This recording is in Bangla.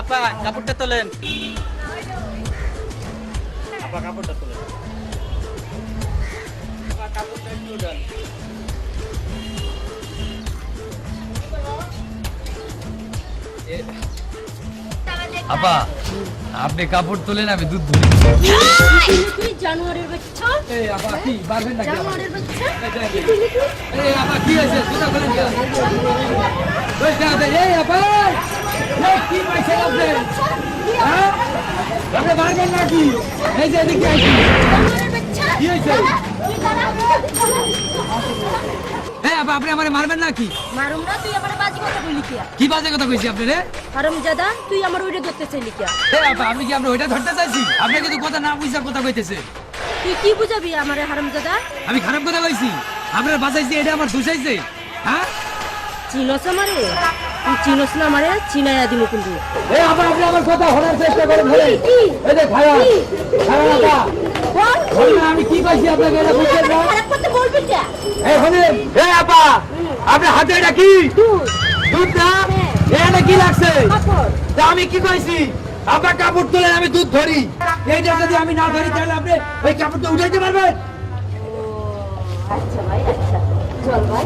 আপা কাপড়টা তোলেন। আপা কাপড়টা তোলেন। কাপড়টা একটু উঠান। আপা আপনি কাপড় তোলেন আমি দুধ ধরি। তুই জানুয়ারির বাচ্চা? এই আপা কি? বাচ্চা? এই আপা খুলেন কেন? ওই দাদা, এই আপা এই, কি আপনি হ্যাঁ? আপনি পারবেন নাকি? এই যে এদিকে আসি কি হয়েছে? তুই আপনি আমারে মারবেন নাকি? মারুম না তুই আমার বাজি কথা কইলি কিয়া কি বাজে কথা কইছি আপনি রে? হারামজাদা তুই আমার ওইটা ধরতে চাইলি কিয়া এই আপা আমি কি আপনি ওইটা ধরতে চাইছি? আপনি কিন্তু কথা না বুঝা কথা কইতেছে। তুই কি বুঝাবি আমারে হারামজাদা? আমি খারাপ কথা কইছি। আপনার বাঁচাইছি এটা আমার দুষাইছে হ্যাঁ? চিনস আমারে? তুই চিনস না আমারে? চিনাইয়া দিমু কিন্তু এই আপা আপনি আমার কথা চেষ্টা করেন? এই যে আমি কি আপনাকে? এটা না? এই এই আপা আপনি হাতে এটা কি? দুধ। না? এটা কি লাগছে? তা আমি কি কইছি? আপনার কাপড় তুলে আমি দুধ ধরি। এইটা যদি আমি না ধরি তাহলে আপনি ওই কাপড়টা উঠাইতে পারবেন? আচ্ছা ভাই আচ্ছা। চল ভাই।